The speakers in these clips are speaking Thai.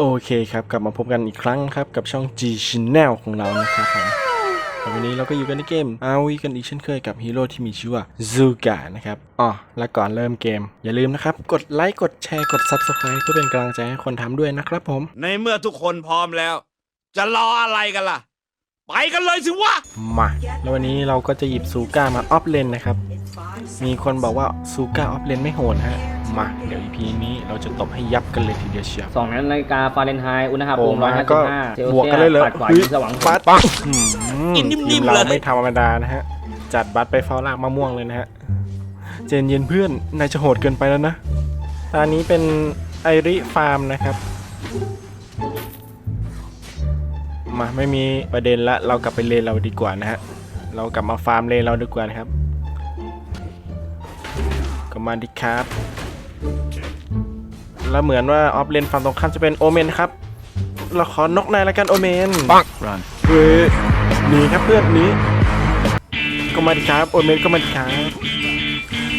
โอเคครับ กลับมาพบกันอีกครั้งครับ กับช่อง G Channel ของเรานะครับผมแต่วันนี้เราก็อยู่กันในเกม RV กันอีกเช่นเคยกับฮีโร่ที่มีชื่อว่า Zuka นะครับอ๋อและก่อนเริ่มเกม อย่าลืมนะครับ กดไลค์กดแชร์กด Subscribe เพื่อเป็นกำลังใจให้คนทำด้วยนะครับผม ในเมื่อทุกคนพร้อมแล้ว จะรออะไรกันล่ะ ไปกันเลยสิวะ มา แล้ววันนี้เราก็จะหยิบซูก้ามาออฟเลนนะครับ มีคนบอกว่าซูก้าออฟเลนไม่โหดฮะ มา เดี๋ยว EP นี้เราจะตบให้ยับกันเลยทีเดียวเชียว สองนาฬิกาฟาเรนไฮต์อุณหโอ้ภูมิมา155ก็เซลบวกเซียกันเลยเหรอสปัดขวาเฮ้ยยิงสว่างบัตปังอืมกินนิ่มๆทีเราเลยไม่ธรรมดานะฮะ จัดบัตรไปเฝ้าลากมะม่วงเลยนะฮะ เจนเย็นเพื่อน นายจะโหดเกินไปแล้วนะ ตอนนี้เป็นไอริฟาร์มนะครับ มาไม่มีประเด็นละ เรากลับไปเลนเราดีกว่านะฮะ เรากลับมาฟาร์มเลนเราดีกว่านะครับก็มาดีครับ แล้วเหมือนว่าออฟเลนฝั่งตรงข้ามจะเป็นโอเมนครับเราขอนกนายละกันโอเมนปังเฮ้ยหนีครับเพื่อนหนีก็มาดีครับโอเมนก็มาดีครับ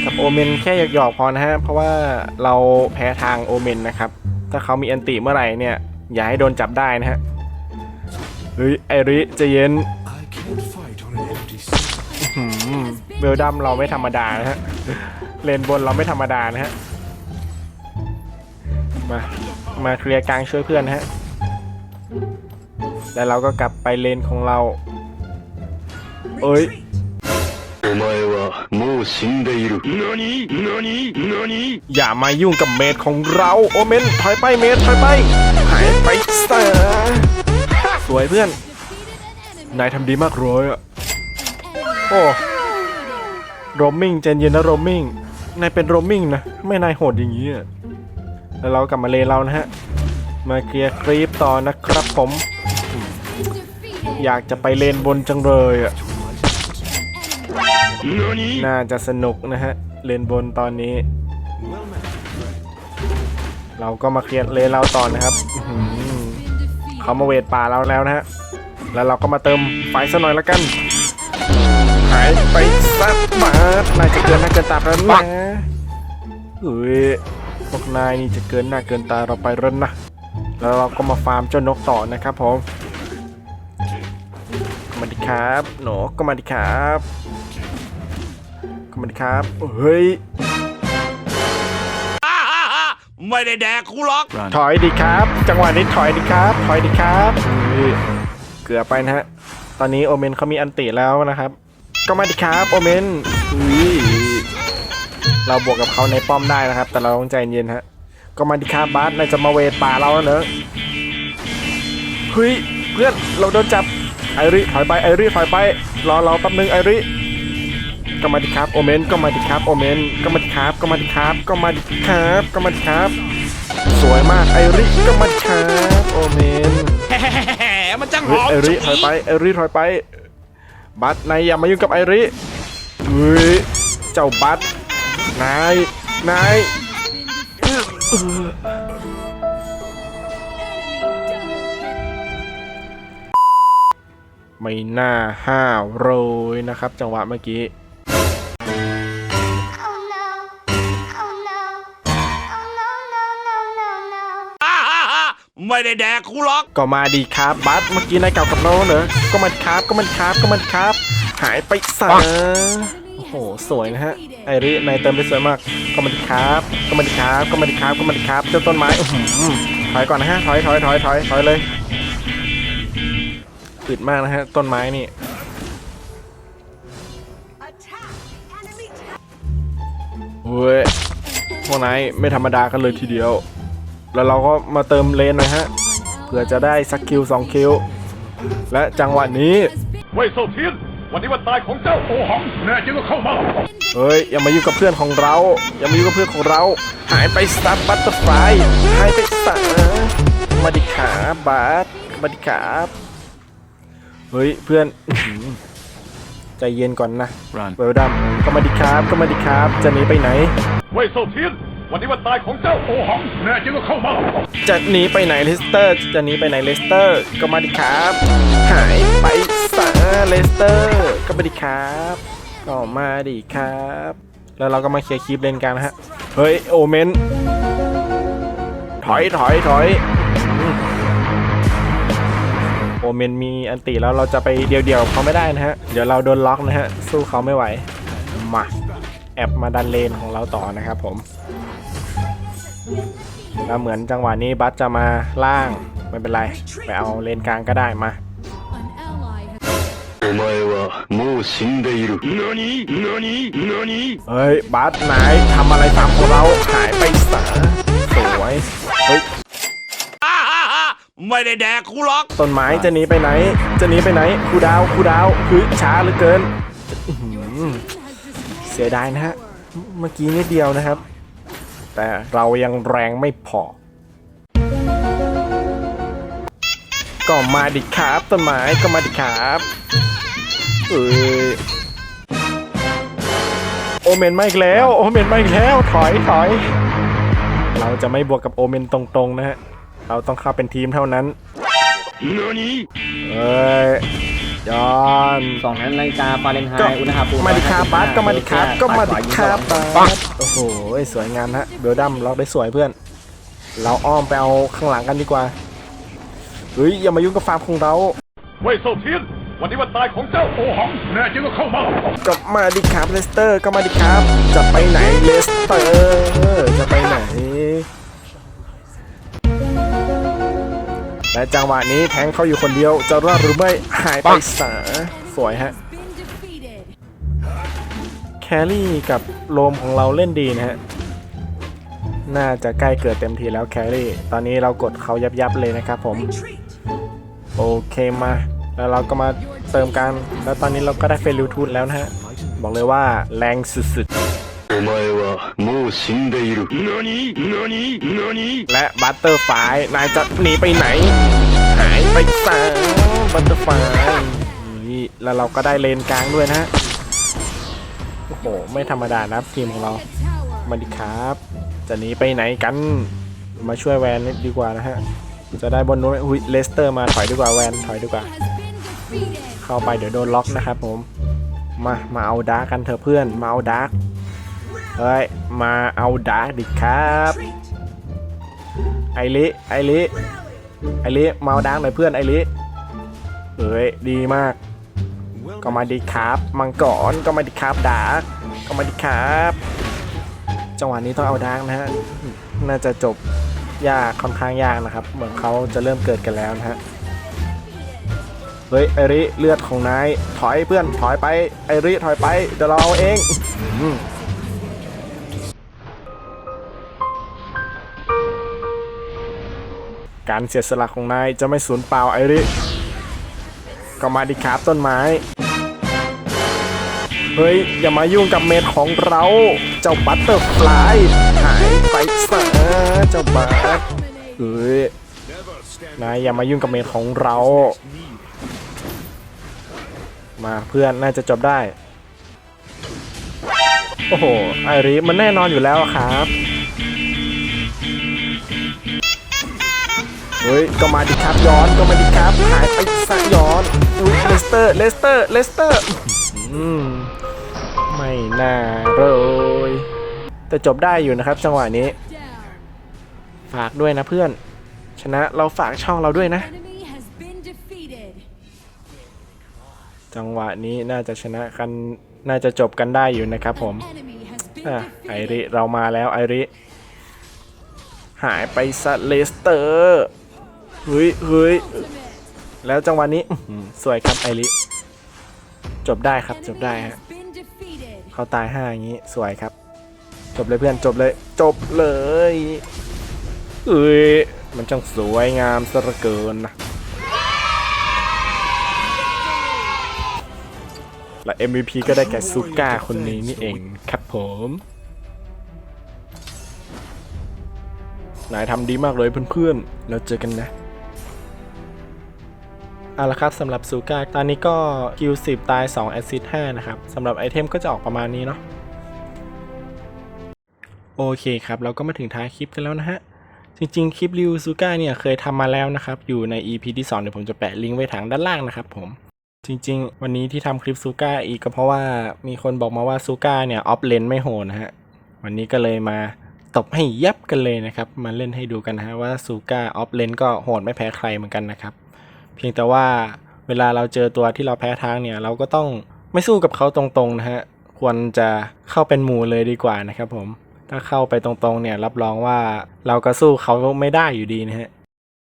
กับโอเมนแค่หยอกๆพอนะฮะเพราะว่าเราแพ้ทางโอเมนนะครับ ถ้าเขามีอันติเมื่อไหร่เนี่ย อย่าให้โดนจับได้นะฮะเฮ้ยไอริใจะเย็นอื้อหือเบลดัมเราไม่ธรรมดานะฮะเลนบนเราไม่ธรรมดานะฮะ มา มาเคลียร์กลางช่วยเพื่อนฮะ แล้วเราก็กลับไปเลนของเรา เอ้ยอย่ามายุ่งกับเมดของเรา โอเมนถอยไปเมดถอยไป หายไปเสสวยเพื่อน นายทำดีมากเลยอะ โอ้โรมมิงเจนเย็นนะโรมมิงนายเป็นโรมมิงนะ ไม่นายโหดอย่างนี้อะ แล้วเรากลับมาเลนเรานะฮะ มาเคลียร์ครีปต่อนะครับผม อยากจะไปเลนบนจังเลยอะ น่าจะสนุกนะฮะ เลนบนตอนนี้ เราก็มาเคลียร์เลนเราต่อนะครับเขามาเวทป่าเราแล้วนะฮะ แล้วเราก็มาเติมไฟซะหน่อยละกันหายไปสักบาทนาจะเกินน้าเกินตาแล้วนะเฮ้ย พวกนายนี่จะเกินหน้าเกินตาเราไปแล้วนะ แล้วเราก็มาฟาร์มเจ้านกต่อนะครับผมก็มาดีครับหนูก็มาดีครับก็มาดีครับเฮ้ยอ่าอ่าอ่าไม่ได้แดกกูหรอก ถอยดีครับ จังหวะนี้ถอยดีครับ ถอยดีครับเฮ้ยเกือบไปนะฮะ ตอนนี้โอเมนเขามีอันติแล้วนะครับ ก็มาดีครับโอเมนอุ้ย เราบวกกับเขาในป้อมได้นะครับ แต่เราต้องใจเย็นฮะก็มาดีครับบาสนายจะมาเวทป่าเราแล้วเนอะเฮ้ยเพื่อนเราโดนจับไอริถอยไปไอริถอยไปรอเราแป๊บนึงไอริก็มาดีครับโอเมนก็มาดีครับโอเมนก็มาดีครับก็มาดีครับก็มาดีครับก็มาดีครับ สวยมากไอริก็มาดีครับโอเมนแหมมันจังหเฮ้ยอมไอริถอยไปไอริถอยไป บัตนายอย่ามายุ่งกับไอริเฮ้ยเจ้าบัต นาย นายไม่น่าห้าวโรยนะครับ จังหวะเมื่อกี้ Oh no. Oh no. Oh no, no, no, no, no. อ่าอ่าอ่าไม่ได้แดกกูหรอก ก็มาดีครับบัสเมื่อกี้นายเก่ากับเราเหรอก็มาดีครับก็มาดีครับก็มาดีครับ หายไปซะ โอ้โห สวยนะฮะ ไอรินายเติมได้สวยมากก็มาดีครับก็มาดีครับก็มาดีครับก็มาดีครับ เจ้าต้นไม้ถอยก่อนนะฮะ ถอยถอยถอยถอยถอยเลยอึดมากนะฮะ ต้นไม้นี่เว้ยพวกนายไม่ธรรมดากันเลยทีเดียว แล้วเราก็มาเติมเลนนะฮะ เพื่อจะได้สักคิวสองคิว และจังหวะนี้เว่ยโซเทียน วันนี้วันตายของเจ้าโอหังแน่จริงก็เข้ามาเฮ้ยอย่ามายุ่งกับเพื่อนของเรา อย่ามายุ่งกับเพื่อนของเรา หายไปสตาร์บัตเตอร์ไฟหายไปสามาดิขาบาสมาดิขาเฮ้ยเพื่อนอื้อหือใจเย็นก่อนนะเวลดัมก็มาดิครับก็มาดิครับ จะหนีไปไหน เว่ยโซเทียน วันนี้วันตายของเจ้าโอหังแน่จริงก็เข้ามาจะหนีไปไหนเลสเตอร์ จะหนีไปไหนเลสเตอร์ ก็มาดิครับ หายไป ซะเลสเตอร์ก็มาดิครับก็มาดิครับ แล้วเราก็มาเคลียร์คลิปเลนกันนะฮะ เฮ้ย โอเมน ถอยถอยถอยโอเมนมีอันติแล้วเราจะไปเดียวๆเขาไม่ได้นะฮะ เดี๋ยวเราโดนล็อกนะฮะ สู้เขาไม่ไหว มา แอบมาดันเลนของเราต่อนะครับผม แล้วเหมือนจังหวะนี้บัสจะมาล่าง ไม่เป็นไร ไปเอาเลนกลางก็ได้มา はもう死んでいる。何何何 เฮ้ยบัสไหนทำอะไรตามของเราหายไปซะสวย เฮ้ย อ่าอ่าอ่าไม่ได้แดกกูหรอก ต้นไม้จะหนีไปไหน จะหนีไปไหนครูดาวครูดาวคือช้าเหลือเกินอื้อหือเสียดายนะฮะ เมื่อกี้นิดเดียวนะครับ แต่เรายังแรงไม่พอ ก็มาดิครับ ต้นไม้ก็มาดิครับ เอ้ยโอเมนมาอีกแล้ว โอเมนมาอีกแล้วถอยถอย เราจะไม่บวกกับโอเมนตรงๆนะฮะ เราต้องเข้าเป็นทีมเท่านั้น何เอ้ยยอน2นาฬิกาฟาเรนไฮก็ต์อุณหภูมิมาดิครับบัสก็มาดิครับก็มาดิครับปับัสโอ้โหสวยงามฮะเบลดัมล็อกได้สวยเพื่อน เราอ้อมไปเอาข้างหลังกันดีกว่าเฮ้ยอย่ามายุ่งกับฟาร์มของเราเว่ยเซาเทียน วันนี้วันตายของเจ้าโอหังแน่จริงก็เข้ามาก็มาดิครับเลสเตอร์ก็มาดิครับ จะไปไหนเลสเตอร์จะไปไหน และจังหวะนี้แทงเขาอยู่คนเดียว จะรอดหรือไม่หายไปสาสวยฮะ แครี่กับโลมของเราเล่นดีนะฮะ น่าจะใกล้เกิดเต็มทีแล้วแครี่ ตอนนี้เรากดเขายับยับๆเลยนะครับผม โอเคมา แล้วเราก็มาเติมกัน แล้วตอนนี้เราก็ได้เฟลิวทูดแล้วนะฮะ บอกเลยว่าแรงสุด お前はもう死んでいる。何何何 ๆ และบัตเตอร์ไฟนายจะหนีไปไหน หายไปซะบัตเตอร์ไฟนี่แล้วเราก็ได้เลนกลางด้วยนะฮะ โอ้โห ไม่ธรรมดานะทีมของเรา มาดิครับ จะหนีไปไหนกัน มาช่วยแวนนิดดีกว่านะฮะ จะได้บนนู้นอุ้ยเลสเตอร์มาถอยดีกว่าแวนถอยดีกว่า เข้าไปเดี๋ยวโดนล็อกนะครับผม มา มาเอาดาร์กกันเถอะเพื่อน มาเอาดาร์กเฮ้ย มาเอาดาร์กดิครับ ไอริไอริไอริมาเอาดาร์กหน่อยเพื่อนไอริเฮ้ย ดีมาก ก็มาดีครับ มังกร ก็มาดีครับดาร์กก็มาดีครับ จังหวะนี้ต้องเอาดาร์กนะฮะ น่าจะจบยากค่อนข้างยากนะครับ เหมือนเขาจะเริ่มเกิดกันแล้วนะฮะ เฮ้ยไอริเลือดของนายถอยเพื่อนถอยไปไอริถอยไปเดี๋ยวเราเอาเองการเสียสละของนายจะไม่สูญเปล่าไอริก็มาดิครับต้นไม้ เฮ้ย อย่ามายุ่งกับเมดของเรา เจ้าบัตเตอร์ฟลายหายไปซะเจ้าบัตเฮ้ยนายอย่ามายุ่งกับเมดของเรา มาเพื่อนน่าจะจบได้ โอ้โห ไอริมันแน่นอนอยู่แล้วครับเฮ้ยก็มาดิครับย้อนก็มาดิครับหายไปซะย้อนอุ้ยเลสเตอร์เลสเตอร์เลสเตอร์อืมไม่น่าเลยแต่จบได้อยู่นะครับจังหวะนี้ ฝากด้วยนะเพื่อน ชนะเราฝากช่องเราด้วยนะ จังหวะนี้น่าจะชนะกันน่าจะจบกันได้อยู่นะครับผมอะไอริเรามาแล้วไอริ หายไปซะเลสเตอร์เฮ้ยเฮ้ยแล้วจังหวะนี้สวยครับไอริ จบได้ครับจบได้ฮะเขาตายห้าอย่างนี้สวยครับ จบเลยเพื่อนจบเลยจบเลยเอ้ยมันช่างสวยงามซะเกินนะ และ MVP ก็ได้แก่ซูก้าคนนี้นี่เองครับผม นายทำดีมากเลยเพื่อนๆ แล้วเจอกันนะเอาละครับสำหรับซูก้าตอนนี้ก็คิว10 ตาย 2 แอสซิสต์5นะครับสำหรับไอเทมก็จะออกประมาณนี้เนาะโอเคครับ เราก็มาถึงท้ายคลิปกันแล้วนะฮะ จริงๆ คลิปรีวิวซูก้าเนี่ยเคยทำมาแล้วนะครับ อยู่ใน EP ที่ 2 เดี๋ยวผมจะแปะลิงก์ไว้ทางด้านล่างนะครับผม จริงๆ วันนี้ที่ทำคลิปซูก้าอีกก็เพราะว่ามีคนบอกมาว่าซูก้าเนี่ยออฟเลนไม่โหดนะฮะ วันนี้ก็เลยมาตบให้ยับกันเลยนะครับ มาเล่นให้ดูกันนะฮะว่าซูก้าออฟเลนก็โหดไม่แพ้ใครเหมือนกันนะครับ เพียงแต่ว่าเวลาเราเจอตัวที่เราแพ้ทางเนี่ย เราก็ต้องไม่สู้กับเขาตรงๆนะฮะ ควรจะเข้าเป็นหมู่เลยดีกว่านะครับผม ถ้าเข้าไปตรงๆเนี่ยรับรองว่าเราก็สู้เขาไม่ได้อยู่ดีนะฮะ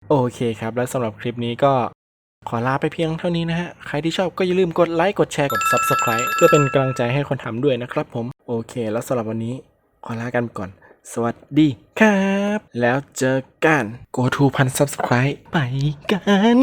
โอเคครับ และสำหรับคลิปนี้ก็ ขอลาไปเพียงเท่านี้นะฮะ ใครที่ชอบก็อย่าลืมกดไลค์ กดแชร์ กด Subscribe เพื่อเป็นกำลังใจให้คนทำด้วยนะครับผม โอเค แล้วสำหรับวันนี้ ขอลากันก่อน สวัสดีครับ แล้วเจอกัน go to พัน subscribe ไปกัน